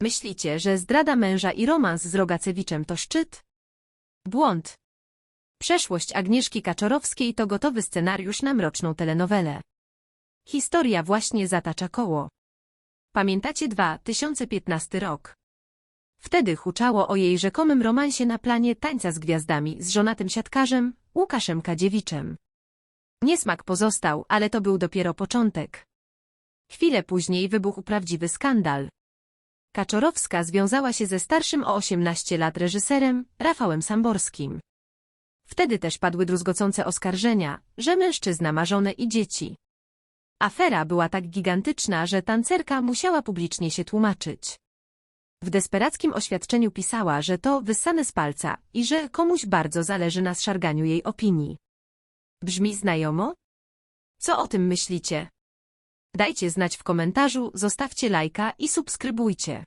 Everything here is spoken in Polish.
Myślicie, że zdrada męża i romans z Rogacewiczem to szczyt? Błąd. Przeszłość Agnieszki Kaczorowskiej to gotowy scenariusz na mroczną telenowelę. Historia właśnie zatacza koło. Pamiętacie 2015 rok? Wtedy huczało o jej rzekomym romansie na planie tańca z gwiazdami z żonatym siatkarzem, Łukaszem Kadziewiczem. Niesmak pozostał, ale to był dopiero początek. Chwilę później wybuchł prawdziwy skandal. Kaczorowska związała się ze starszym o 18 lat reżyserem, Rafałem Samborskim. Wtedy też padły druzgocące oskarżenia, że mężczyzna ma żonę i dzieci. Afera była tak gigantyczna, że tancerka musiała publicznie się tłumaczyć. W desperackim oświadczeniu pisała, że to wyssane z palca i że komuś bardzo zależy na zszarganiu jej opinii. Brzmi znajomo? Co o tym myślicie? Dajcie znać w komentarzu, zostawcie lajka i subskrybujcie.